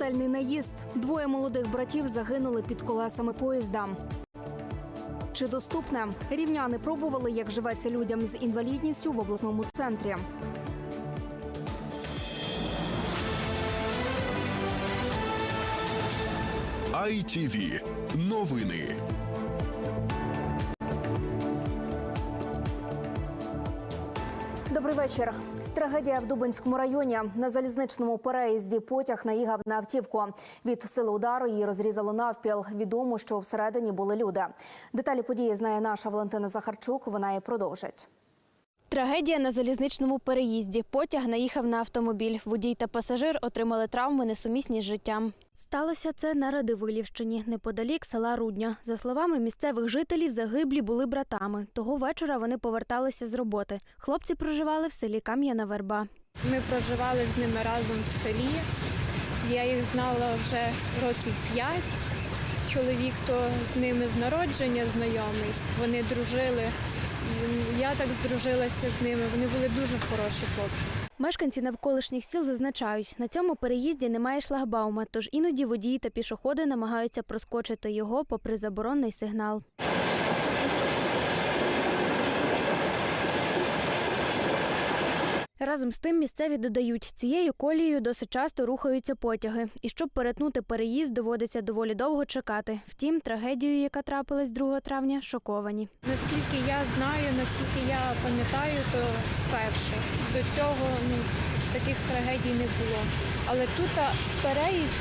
Смертельний наїзд. Двоє молодих братів загинули під колесами поїзда. Чи доступне? Рівняни пробували, як живеться людям з інвалідністю в обласному центрі. ITV. Новини. Добрий вечір. Трагедія в Дубинському районі. На залізничному переїзді потяг наїгав на автівку. Від сили удару її розрізало навпіл. Відомо, що всередині були люди. Деталі події знає наша Валентина Захарчук. Вона і продовжить. Трагедія на залізничному переїзді. Потяг наїхав на автомобіль. Водій та пасажир отримали травми несумісні з життям. Сталося це на Радивилівщині, неподалік села Рудня. За словами місцевих жителів, загиблі були братами. Того вечора вони поверталися з роботи. Хлопці проживали в селі Кам'яна Верба. Ми проживали з ними разом в селі. Я їх знала вже років п'ять. Чоловік то з ними з народження знайомий. Вони дружили. Я так здружилася з ними. Вони були дуже хороші хлопці. Мешканці навколишніх сіл зазначають, на цьому переїзді немає шлагбаума, тож іноді водії та пішоходи намагаються проскочити його попри заборонний сигнал. Разом з тим місцеві додають, цією колією досить часто рухаються потяги, і щоб перетнути переїзд, доводиться доволі довго чекати. Втім, трагедією, яка трапилась 2 травня, шоковані. Наскільки я знаю, наскільки я пам'ятаю, то вперше. До цього ну, таких трагедій не було. Але тут переїзд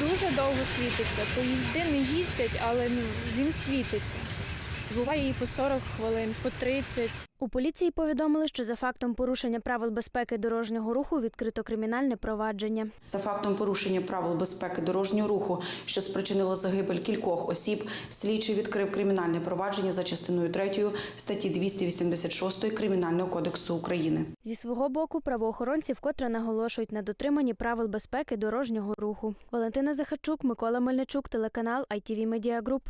дуже довго світиться. Поїзди не їздять, але ну, він світиться. Буває і по 40 хвилин, по 30. У поліції повідомили, що за фактом порушення правил безпеки дорожнього руху відкрито кримінальне провадження. За фактом порушення правил безпеки дорожнього руху, що спричинило загибель кількох осіб, слідчий відкрив кримінальне провадження за частиною 3 статті 286 Кримінального кодексу України. Зі свого боку, правоохоронці вкотре наголошують на дотриманні правил безпеки дорожнього руху. Валентина Захарчук, Микола Мельничук, телеканал ITV Media Group.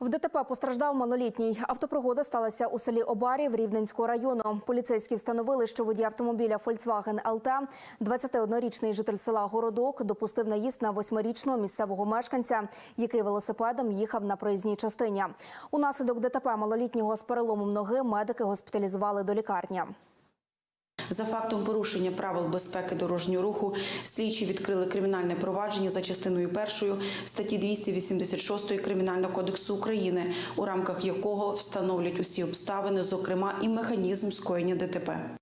В ДТП постраждав малолітній. Автопригода сталася у селі Обарів Рівненського району. Поліцейські встановили, що водій автомобіля Volkswagen LT, 21-річний житель села Городок, допустив наїзд на восьмирічного місцевого мешканця, який велосипедом їхав на проїзній частині. Унаслідок ДТП малолітнього з переломом ноги медики госпіталізували до лікарні. За фактом порушення правил безпеки дорожнього руху слідчі відкрили кримінальне провадження за частиною першою статті 286 Кримінального кодексу України, у рамках якого встановлять усі обставини, зокрема і механізм скоєння ДТП.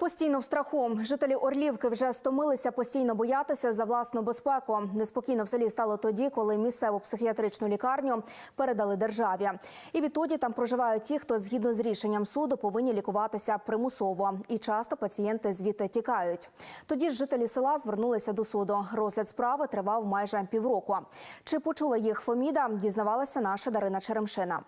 Постійно в страху. Жителі Орлівки вже стомилися постійно боятися за власну безпеку. Неспокійно в селі стало тоді, коли місцеву психіатричну лікарню передали державі. І відтоді там проживають ті, хто згідно з рішенням суду повинні лікуватися примусово. І часто пацієнти звідти тікають. Тоді ж жителі села звернулися до суду. Розгляд справи тривав майже півроку. Чи почула їх Фоміда? Дізнавалася наша Дарина Черемшина.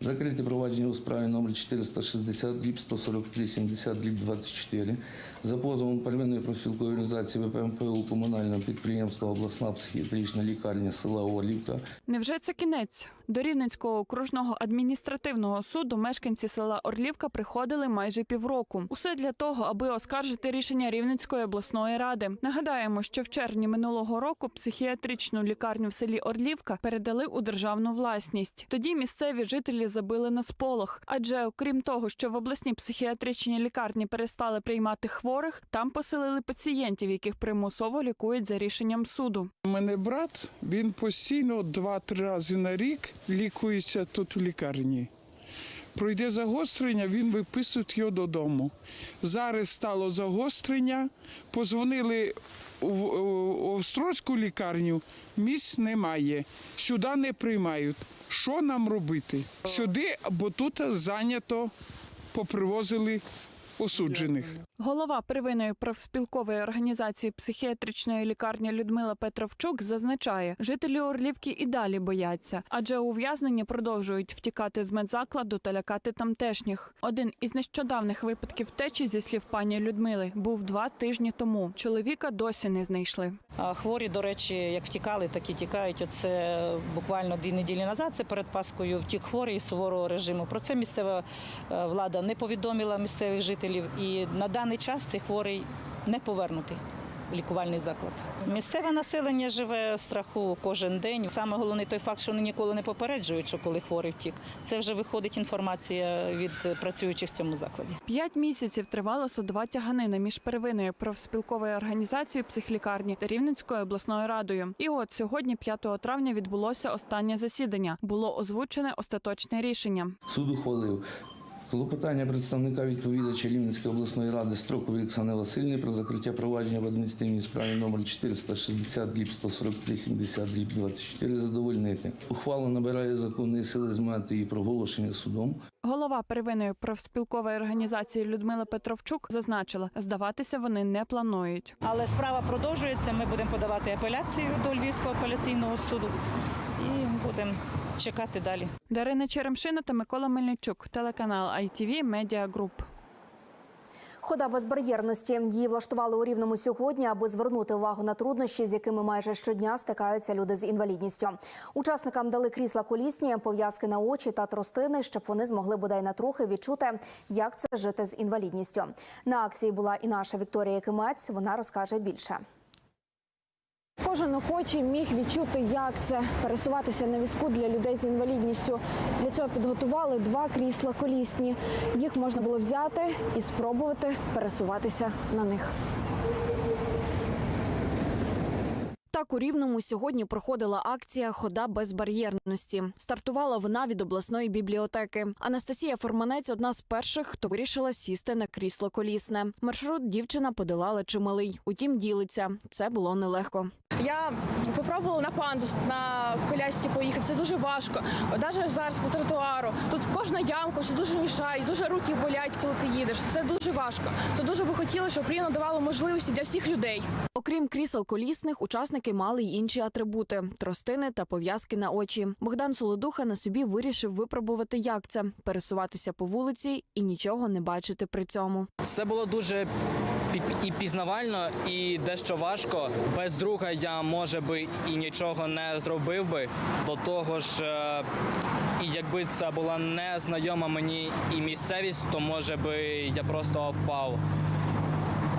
Закрите провадження у справі номер 460 дріб 143 70 дріб 24 за позовом первинної профспілкової організації ВПМПУ комунального підприємства обласна психіатрична лікарня села Орлівка Невже це кінець? До Рівненського окружного адміністративного суду мешканці села Орлівка приходили майже півроку. Усе для того, аби оскаржити рішення Рівненської обласної ради. Нагадаємо, що в червні минулого року психіатричну лікарню в селі Орлівка передали у державну власність. Тоді місцеві жителі забили на сполох, адже окрім того, що в обласній психіатричній лікарні перестали приймати хворих, там поселили пацієнтів, яких примусово лікують за рішенням суду. У мене брат, він постійно два-три рази на рік лікується тут в лікарні. Пройде загострення, він виписує його додому. Зараз стало загострення, позвонили в Острозьку лікарню, місць немає, сюди не приймають. Що нам робити? Сюди, бо тут зайнято, попривозили осуджених. Голова первинної профспілкової організації психіатричної лікарні Людмила Петровчук зазначає, жителі Орлівки і далі бояться, адже ув'язнені продовжують втікати з медзакладу та лякати тамтешніх. Один із нещодавних випадків втечі, зі слів пані Людмили, був два тижні тому. Чоловіка досі не знайшли. Хворі, до речі, як втікали, так і тікають. Оце буквально дві неділі назад. Це перед Паскою втік хворий із суворого режиму. Про це місцева е, влада не повідомила місцевих жителів. І на даний час цей хворий не повернутий. лікувальний заклад. Місцеве населення живе в страху кожен день. Саме головний той факт, що вони ніколи не попереджують, що коли хворий втік. Це вже виходить інформація від працюючих в цьому закладі. П'ять місяців тривала судова тяганина між первинною профспілковою організацією психлікарні та Рівненською обласною радою. І от сьогодні, 5 травня, відбулося останнє засідання. Було озвучене остаточне рішення. Суд ухвалив клопотання представника відповідача Рівненської обласної ради Строкової Оксани Васильівни про закриття провадження в адміністративній справі номер 460 дріб 143 70 дріб 24 задовольнити. Ухвала набирає законної сили з моменту її проголошення судом. Голова первинної профспілкової організації Людмила Петровчук зазначила, здаватися вони не планують. Але справа продовжується. Ми будемо подавати апеляцію до Львівського апеляційного суду і будемо чекати далі. Дарина Черемшина та Микола Мельничук, телеканал ITV Media Group. Хода безбар'єрності її влаштували у рівному сьогодні, аби звернути увагу на труднощі, з якими майже щодня стикаються люди з інвалідністю. Учасникам дали крісла колісні, пов'язки на очі та тростини, щоб вони змогли бодай на трохи відчути, як це жити з інвалідністю. На акції була і наша Вікторія Кимець. Вона розкаже більше. Кожен охочий міг відчути, як це пересуватися на візку для людей з інвалідністю. Для цього підготували два крісла колісні. Їх можна було взяти і спробувати пересуватися на них. Так у Рівному сьогодні проходила акція Хода безбар'єрності. Стартувала вона від обласної бібліотеки. Анастасія Форманець одна з перших, хто вирішила сісти на крісло колісне. Маршрут дівчина подолала чималий. Утім, ділиться це було нелегко. Я попробувала на пандус на колясці поїхати. Це дуже важко. Навіть зараз по тротуару. Тут кожна ямка, все дуже мішає, дуже руки болять, коли ти їдеш. Це дуже важко. То дуже би хотіли, щоб Рівно давало можливості для всіх людей. Окрім крісел колісних, учасники мали й інші атрибути тростини та пов'язки на очі. Богдан Солодуха на собі вирішив випробувати, як це пересуватися по вулиці і нічого не бачити при цьому. Це було дуже і пізнавально, і дещо важко. Без друга я може би і нічого не зробив би. До того ж, е, і якби це була незнайома мені і місцевість, то може би я просто впав.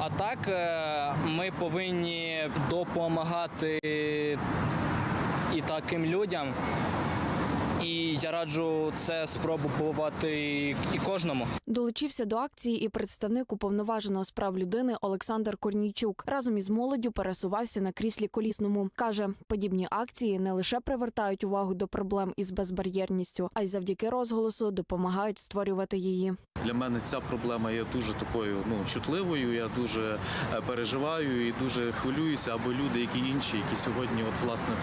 А так е, ми повинні допомагати і таким людям. Я раджу це спробувати і кожному. Долучився до акції і представник уповноваженого з прав людини Олександр Корнійчук. Разом із молоддю пересувався на кріслі колісному. каже, подібні акції не лише привертають увагу до проблем із безбар'єрністю, а й завдяки розголосу допомагають створювати її. Для мене ця проблема є дуже такою ну чутливою. Я дуже е, переживаю і дуже хвилююся, аби люди, які інші, які сьогодні, от власне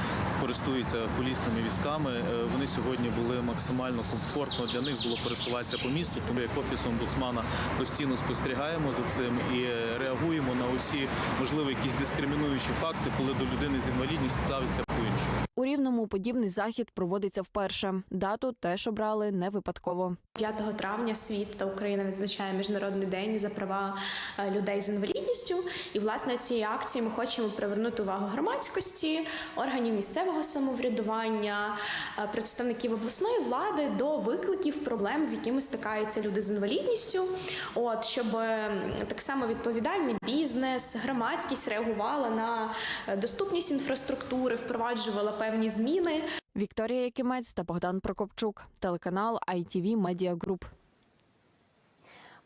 користуються колісними візками, е, вони сьогодні були максимально комфортно для них було пересуватися по місту. Тому як офіс омбудсмана постійно спостерігаємо за цим і реагуємо на усі можливі якісь дискримінуючі факти, коли до людини з інвалідністю ставиться по-іншому. У рівному подібний захід проводиться вперше. Дату теж обрали не випадково. 5 травня світ та Україна відзначає міжнародний день за права е, людей з інвалідністю. І власне цією акцією ми хочемо привернути увагу громадськості, органів місцевого самоврядування, е, представників обласної влади до викликів проблем, з якими стикаються люди з інвалідністю. От щоб е, так само відповідальний бізнес, громадськість реагувала на е, доступність інфраструктури, впроваджувала певні зміни. Вікторія Якимець та Богдан Прокопчук, телеканал ITV Media Group.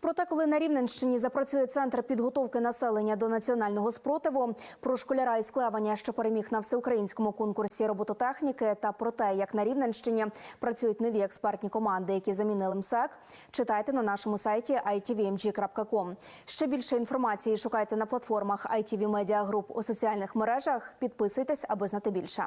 Проте, коли на Рівненщині запрацює центр підготовки населення до національного спротиву, про школяра із Клеваня, що переміг на всеукраїнському конкурсі робототехніки, та про те, як на Рівненщині працюють нові експертні команди, які замінили МСЕК, читайте на нашому сайті itvmg.com. Ще більше інформації шукайте на платформах ITV Media Group у соціальних мережах. Підписуйтесь, аби знати більше.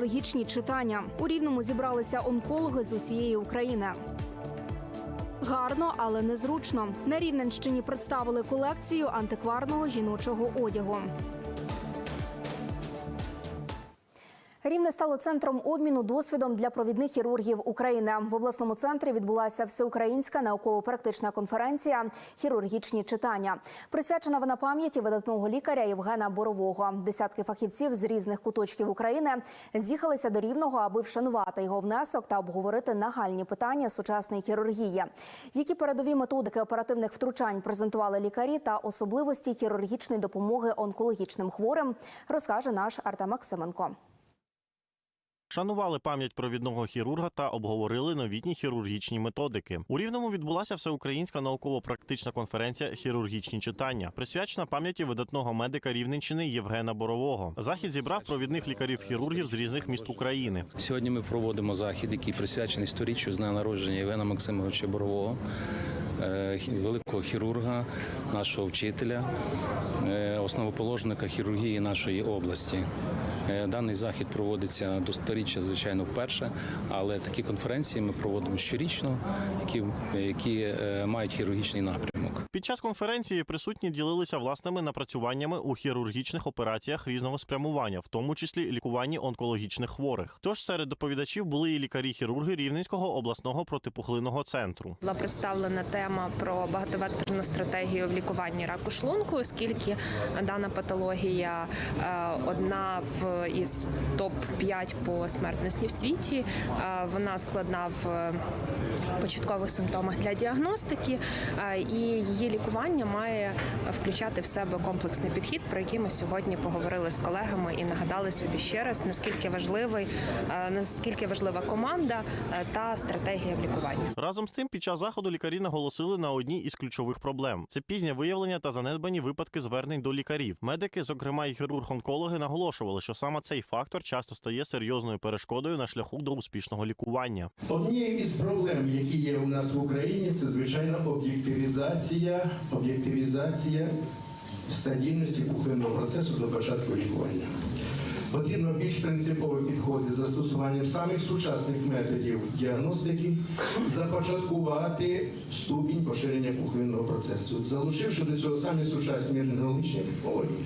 Хірургічні читання у рівному зібралися онкологи з усієї України. Гарно, але незручно. На Рівненщині представили колекцію антикварного жіночого одягу. Рівне стало центром обміну досвідом для провідних хірургів України. В обласному центрі відбулася всеукраїнська науково-практична конференція Хірургічні читання. Присвячена вона пам'яті видатного лікаря Євгена Борового. Десятки фахівців з різних куточків України з'їхалися до рівного, аби вшанувати його внесок та обговорити нагальні питання сучасної хірургії. Які передові методики оперативних втручань презентували лікарі та особливості хірургічної допомоги онкологічним хворим, розкаже наш Артем Максименко. Шанували пам'ять провідного хірурга та обговорили новітні хірургічні методики. У рівному відбулася всеукраїнська науково-практична конференція Хірургічні читання, присвячена пам'яті видатного медика Рівненщини Євгена Борового. Захід зібрав провідних лікарів-хірургів з різних міст України. Сьогодні ми проводимо захід, який присвячений сторіччю з дня народження Євгена Максимовича Борового, е, великого хірурга, нашого вчителя, е, основоположника хірургії нашої області. Е, Даний захід проводиться до сторіччя, звичайно, вперше, але такі конференції ми проводимо щорічно, які, які е, мають хірургічний напрямок. Під час конференції присутні ділилися власними напрацюваннями у хірургічних операціях різного спрямування, в тому числі лікуванні онкологічних хворих. Тож серед доповідачів були і лікарі-хірурги Рівненського обласного протипухлинного центру. Була представлена тема про багатовекторну стратегію в лікуванні раку шлунку, оскільки дана патологія е, одна в із топ 5 по смертності в світі. Е, Вона складна в початкових симптомах для діагностики, е, і її лікування має включати в себе комплексний підхід, про який ми сьогодні поговорили з колегами і нагадали собі ще раз, наскільки важливий, е, наскільки важлива команда е, та стратегія в лікуванні. Разом з тим, під час заходу лікарі наголосили на одній із ключових проблем: це пізнє виявлення та занедбані випадки звернень до лікарів. Медики, зокрема і хірург-онкологи, наголошували, що саме цей фактор часто стає серйозною перешкодою на шляху до успішного лікування. Однією із проблем, які є у нас в Україні, це звичайно об'єктивізація, об'єктивізація стадійності кухонного процесу до початку лікування. Потрібно більш принципові підходи з застосуванням самих сучасних методів діагностики, започаткувати ступінь поширення кухонного процесу, залучивши до цього самі сучасні рентгенологічні технології,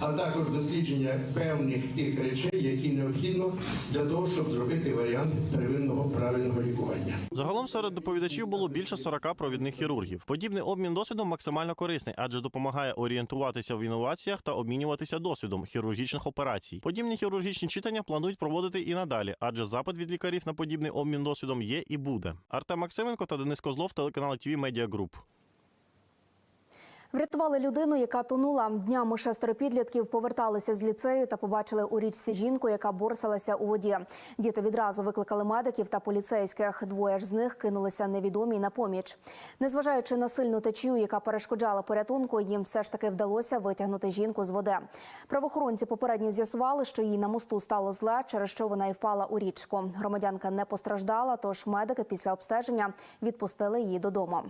а також дослідження певних тих речей, які необхідно для того, щоб зробити варіант первинного правильного лікування. Загалом серед доповідачів було більше 40 провідних хірургів. Подібний обмін досвідом максимально корисний, адже допомагає орієнтуватися в інноваціях та обмінюватися досвідом хірургічних операцій. Подібні хірургічні читання планують проводити і надалі, адже запит від лікарів на подібний обмін досвідом є і буде. Артем Максименко та Денис Козлов, телеканал ТВ Медіа Груп. Врятували людину, яка тонула. Днями шестеро підлітків поверталися з ліцею та побачили у річці жінку, яка борсалася у воді. Діти відразу викликали медиків та поліцейських. Двоє ж з них кинулися невідомі на поміч. Незважаючи на сильну течію, яка перешкоджала порятунку, їм все ж таки вдалося витягнути жінку з води. Правоохоронці попередньо з'ясували, що їй на мосту стало зле, через що вона і впала у річку. Громадянка не постраждала, тож медики після обстеження відпустили її додому.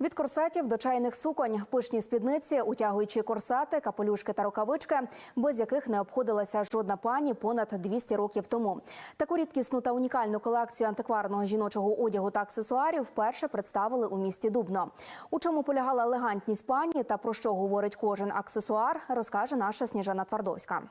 Від корсетів до чайних суконь, пишні спідниці, утягуючі корсети, капелюшки та рукавички, без яких не обходилася жодна пані понад 200 років тому. Таку рідкісну та унікальну колекцію антикварного жіночого одягу та аксесуарів вперше представили у місті Дубно. У чому полягала елегантність пані та про що говорить кожен аксесуар, розкаже наша Сніжана Твардовська.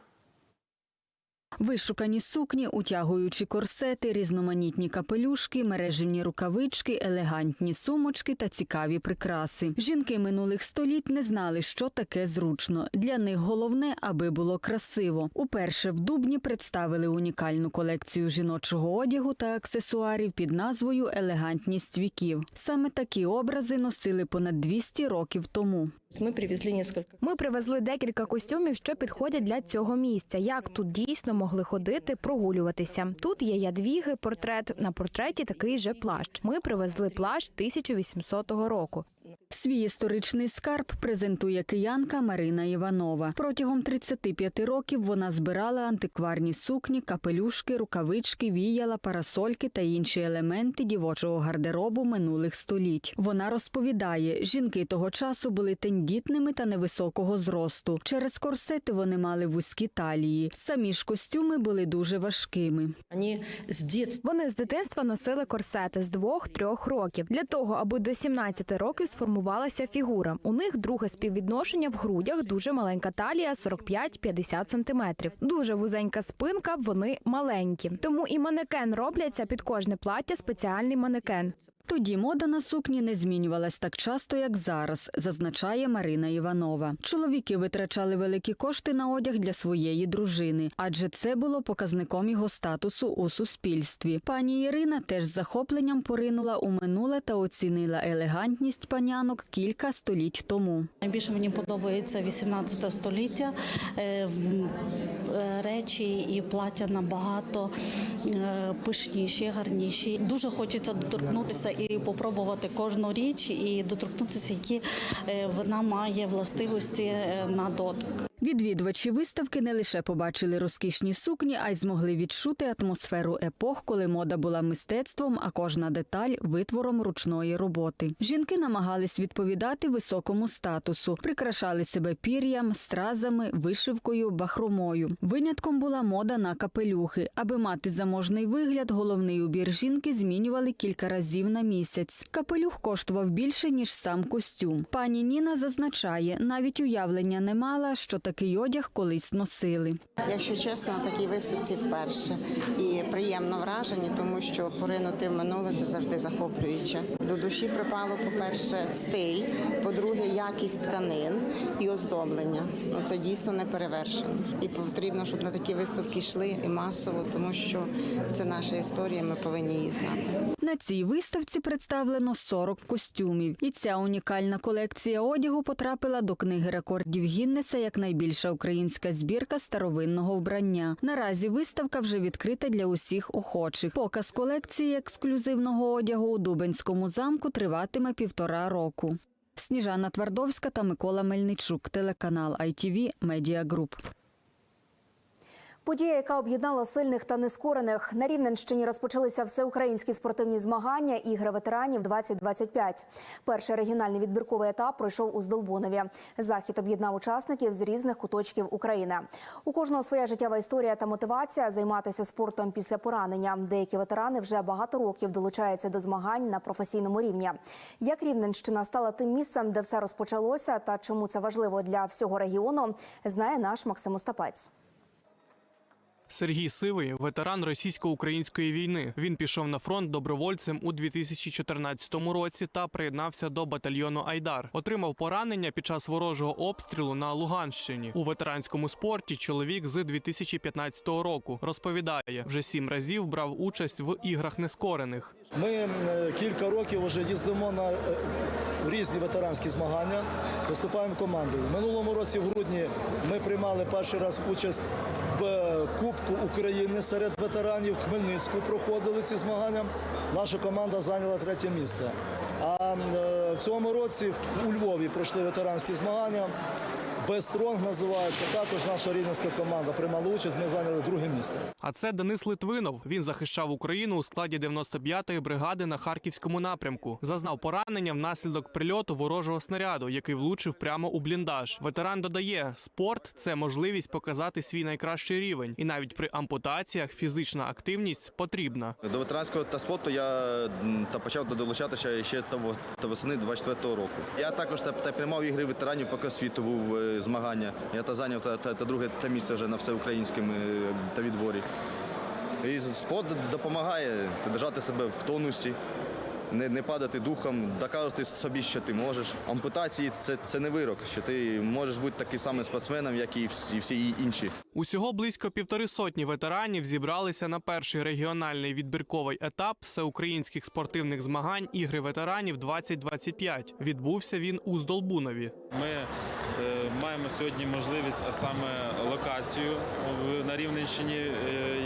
Вишукані сукні, утягуючі корсети, різноманітні капелюшки, мережевні рукавички, елегантні сумочки та цікаві прикраси. Жінки минулих століть не знали, що таке зручно. Для них головне, аби було красиво. Уперше в Дубні представили унікальну колекцію жіночого одягу та аксесуарів під назвою Елегантність віків. Саме такі образи носили понад 200 років тому. Ми привезли несколько. Ми привезли декілька костюмів, що підходять для цього місця. Як тут дійсно могли ходити, прогулюватися. Тут є ядвіги, портрет. На портреті такий же плащ. Ми привезли плащ 1800 року. Свій історичний скарб презентує киянка Марина Іванова. Протягом 35 років вона збирала антикварні сукні, капелюшки, рукавички, віяла, парасольки та інші елементи дівочого гардеробу минулих століть. Вона розповідає, жінки того часу були тендітними та невисокого зросту. Через корсети вони мали вузькі талії. Самі ж костюми костюми були дуже важкими. Вони з дитинства носили корсети з 2-3 років для того, аби до 17 років сформувалася фігура. У них друге співвідношення в грудях, дуже маленька талія 45-50 сантиметрів. Дуже вузенька спинка, вони маленькі. Тому і манекен робляться під кожне плаття спеціальний манекен. Тоді мода на сукні не змінювалась так часто, як зараз, зазначає Марина Іванова. Чоловіки витрачали великі кошти на одяг для своєї дружини, адже це було показником його статусу у суспільстві. Пані Ірина теж з захопленням поринула у минуле та оцінила елегантність панянок кілька століть тому. Найбільше мені подобається 18 століття. Е, е, Речі і плаття набагато е, пишніші, гарніші. Дуже хочеться доторкнутися і попробувати кожну річ, і доторкнутися, які е, вона має властивості е, на дотик. Відвідувачі виставки не лише побачили розкішні сукні, а й змогли відчути атмосферу епох, коли мода була мистецтвом, а кожна деталь витвором ручної роботи. Жінки намагались відповідати високому статусу, прикрашали себе пір'ям, стразами, вишивкою, бахромою. Винятком була мода на капелюхи. Аби мати заможний вигляд, головний убір жінки змінювали кілька разів на місяць. Капелюх коштував більше ніж сам костюм. Пані Ніна зазначає, навіть уявлення не мала, що такий одяг колись носили. Якщо чесно, на такій виставці вперше і приємно вражені, тому що поринути в минуле це завжди захоплююче. До душі припало, по-перше, стиль, по-друге, якість тканин і оздоблення. Ну це дійсно не перевершено. І потрібно, щоб на такі виставки йшли і масово, тому що це наша історія. Ми повинні її знати. На цій виставці представлено 40 костюмів, і ця унікальна колекція одягу потрапила до книги рекордів Гіннеса як найбільша українська збірка старовинного вбрання. Наразі виставка вже відкрита для усіх охочих. Показ колекції ексклюзивного одягу у Дубенському замку триватиме півтора року. Сніжана Твардовська та Микола Мельничук, телеканал ITV Media Group. Подія, яка об'єднала сильних та нескорених. На Рівненщині розпочалися всеукраїнські спортивні змагання Ігри ветеранів 2025. Перший регіональний відбірковий етап пройшов у Здолбунові. Захід об'єднав учасників з різних куточків України. У кожного своя життєва історія та мотивація займатися спортом після поранення. Деякі ветерани вже багато років долучаються до змагань на професійному рівні. Як Рівненщина стала тим місцем, де все розпочалося, та чому це важливо для всього регіону, знає наш Максим Остапець. Сергій Сивий ветеран російсько-української війни. Він пішов на фронт добровольцем у 2014 році та приєднався до батальйону Айдар. Отримав поранення під час ворожого обстрілу на Луганщині. У ветеранському спорті чоловік з 2015 року розповідає, вже сім разів брав участь в іграх нескорених. Ми е, кілька років вже їздимо на е, різні ветеранські змагання, виступаємо командою. Минулому році, в грудні, ми приймали перший раз участь в е, Кубку України серед ветеранів. Хмельницьку проходили ці змагання. Наша команда зайняла третє місце. А в цьому році у Львові пройшли ветеранські змагання. Бестронг називається. Також наша рівненська команда приймала участь. Ми зайняли друге місце. А це Денис Литвинов. Він захищав Україну у складі 95-ї бригади на харківському напрямку. Зазнав поранення внаслідок прильоту ворожого снаряду, який влучив прямо у бліндаж. Ветеран додає, спорт це можливість показати свій найкращий рівень, і навіть при ампутаціях фізична активність потрібна. До ветеранського та спорту я та почав долучатися ще та во- та восени 24-го року. Я також та, та приймав ігри ветеранів, поки світу був е, змагання. Я та зайняв та, та, та друге та місце вже на всеукраїнському е, та відборі. І спорт допомагає держати себе в тонусі. Не, не падати духом, доказувати собі, що ти можеш. Ампутації це, це не вирок, що ти можеш бути таким самим спортсменом, як і всі, всі інші. Усього близько півтори сотні ветеранів зібралися на перший регіональний відбірковий етап всеукраїнських спортивних змагань Ігри ветеранів 2025. Відбувся він у Здолбунові. Ми е, маємо сьогодні можливість, а саме локацію на Рівненщині, е,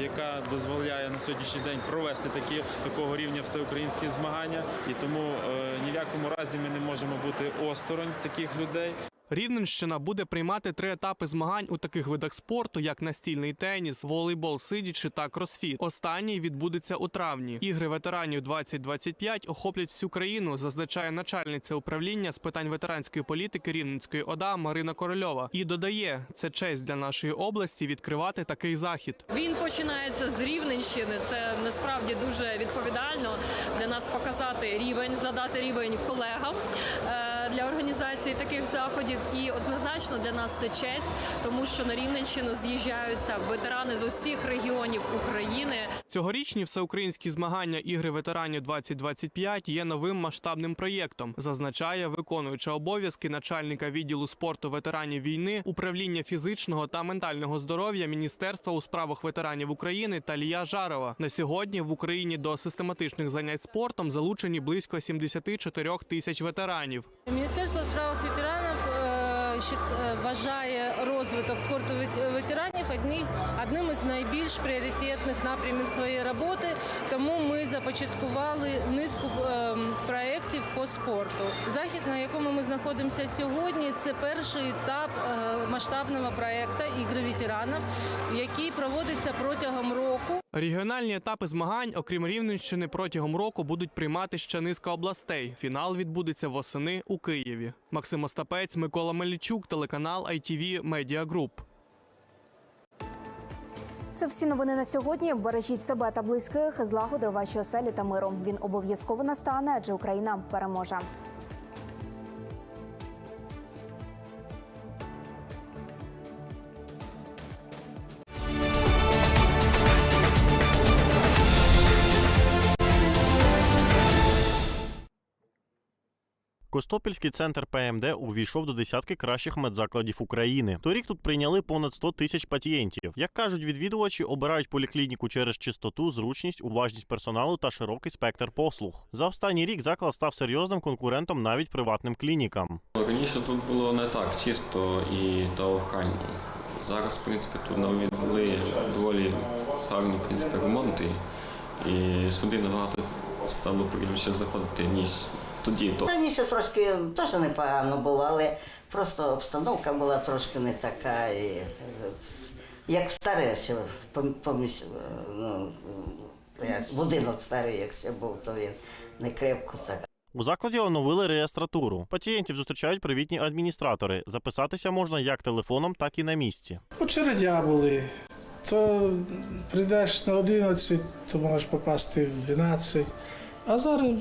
яка дозволяє на сьогоднішній день провести такі такого рівня всеукраїнські змагання. І тому е, ні в якому разі ми не можемо бути осторонь таких людей. Рівненщина буде приймати три етапи змагань у таких видах спорту, як настільний теніс, волейбол, сидячи та кросфіт. Останній відбудеться у травні. Ігри ветеранів 2025 охоплять всю країну, зазначає начальниця управління з питань ветеранської політики Рівненської ОДА Марина Корольова. І додає, це честь для нашої області відкривати такий захід. Він починається з Рівненщини. Це насправді дуже відповідально для нас показати рівень, задати рівень колегам е, для організації таких заходів. І однозначно для нас це честь, тому що на Рівненщину з'їжджаються ветерани з усіх регіонів України. Цьогорічні всеукраїнські змагання ігри ветеранів 2025 є новим масштабним проєктом, зазначає виконуюча обов'язки начальника відділу спорту ветеранів війни, управління фізичного та ментального здоров'я Міністерства у справах ветеранів України Талія Жарова. На сьогодні в Україні до систематичних занять спортом залучені близько 74 тисяч ветеранів. Вважає розвиток спорту ветеранів одним, із найбільш пріоритетних напрямів своєї роботи. Тому ми започаткували низку е, проєктів по спорту. Захід, на якому ми знаходимося сьогодні, це перший етап е, масштабного проєкту Ігри ветеранів, який проводиться протягом року. Регіональні етапи змагань, окрім Рівненщини, протягом року будуть приймати ще низка областей. Фінал відбудеться восени у Києві. Максим Остапець, Микола Мельничук, телеканал ITV Media Group. Це всі новини на сьогодні. Бережіть себе та близьких, злагоди у вашій оселі та миру. Він обов'язково настане, адже Україна переможе. Костопільський центр ПМД увійшов до десятки кращих медзакладів України. Торік тут прийняли понад 100 тисяч пацієнтів. Як кажуть відвідувачі, обирають поліклініку через чистоту, зручність, уважність персоналу та широкий спектр послуг. За останній рік заклад став серйозним конкурентом навіть приватним клінікам. Раніше тут було не так чисто і та охайно. Зараз, в принципі, тут навели доволі гарні в ремонти, і сюди набагато стало приємніше заходити, ніж тоді. То Раніше трошки теж непогано було, але просто обстановка була трошки не така, і, як старе ще пом- поміж, ну, як будинок старий, якщо був, то він не крепко так. У закладі оновили реєстратуру. Пацієнтів зустрічають привітні адміністратори. Записатися можна як телефоном, так і на місці. Очередя були. То прийдеш на 11, то можеш попасти в 12. А зараз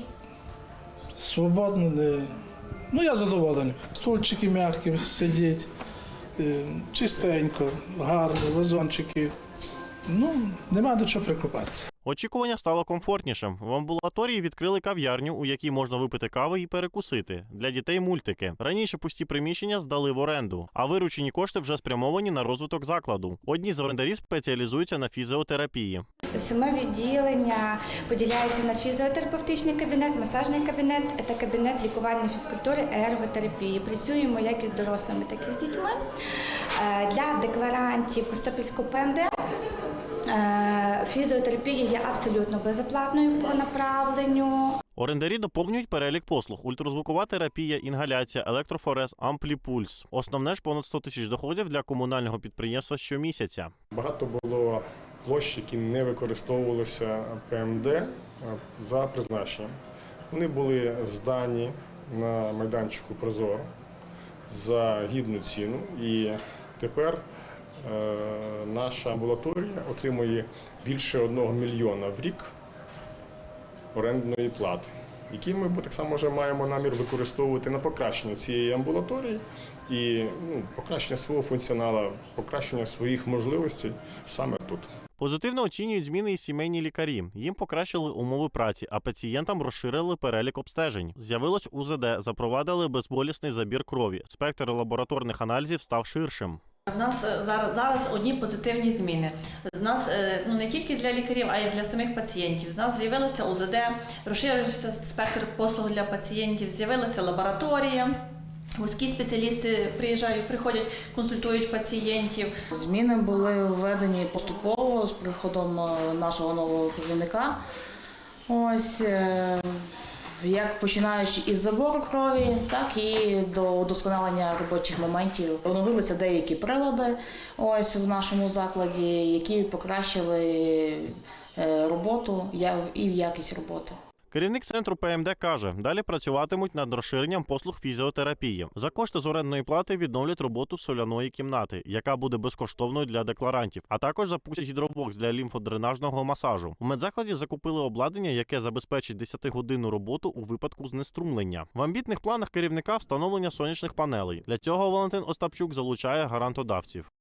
свободно не. Ну, я задоволений. Стульчики м'які сидять, е, чистенько, гарно, вазончики. Ну, нема до чого прикопатися. Очікування стало комфортнішим. В амбулаторії відкрили кав'ярню, у якій можна випити кави і перекусити. Для дітей мультики. Раніше пусті приміщення здали в оренду, а виручені кошти вже спрямовані на розвиток закладу. Одні з орендарів спеціалізуються на фізіотерапії. Саме відділення поділяється на фізіотерапевтичний кабінет, масажний кабінет та кабінет лікувальної фізкультури ерготерапії. Працюємо як із дорослими, так і з дітьми. Е, Для декларантів Костопільського ПМД е, фізіотерапія є абсолютно безоплатною по направленню. Орендарі доповнюють перелік послуг: ультразвукова терапія, інгаляція, електрофорез, ампліпульс. Основне ж понад 100 тисяч доходів для комунального підприємства щомісяця. Багато було площ, які не використовувалися ПМД е, за призначенням. Вони були здані на майданчику Прозоро за гідну ціну, і тепер е, наша амбулаторія отримує більше одного мільйона в рік орендної плати, які ми так само вже маємо намір використовувати на покращення цієї амбулаторії і ну, покращення свого функціоналу, покращення своїх можливостей саме тут. Позитивно оцінюють зміни і сімейні лікарі. Їм покращили умови праці, а пацієнтам розширили перелік обстежень. З'явилось УЗД, запровадили безболісний забір крові. Спектр лабораторних аналізів став ширшим. В нас е, зараз зараз одні позитивні зміни. З нас е, ну не тільки для лікарів, а й для самих пацієнтів. З нас з'явилося УЗД, розширився спектр послуг для пацієнтів, з'явилася лабораторія. Вузькі спеціалісти приїжджають, приходять, консультують пацієнтів. Зміни були введені поступово з приходом е, нашого нового керівника. Ось як починаючи із забору крові, так і до удосконалення робочих моментів. Оновилися деякі прилади ось в нашому закладі, які покращили е, роботу і якість роботи. Керівник центру ПМД каже, далі працюватимуть над розширенням послуг фізіотерапії. За кошти з орендної плати відновлять роботу соляної кімнати, яка буде безкоштовною для декларантів, а також запустять гідробокс для лімфодренажного масажу. У медзакладі закупили обладнання, яке забезпечить 10-годинну роботу у випадку знеструмлення. В амбітних планах керівника встановлення сонячних панелей. Для цього Валентин Остапчук залучає гарантодавців.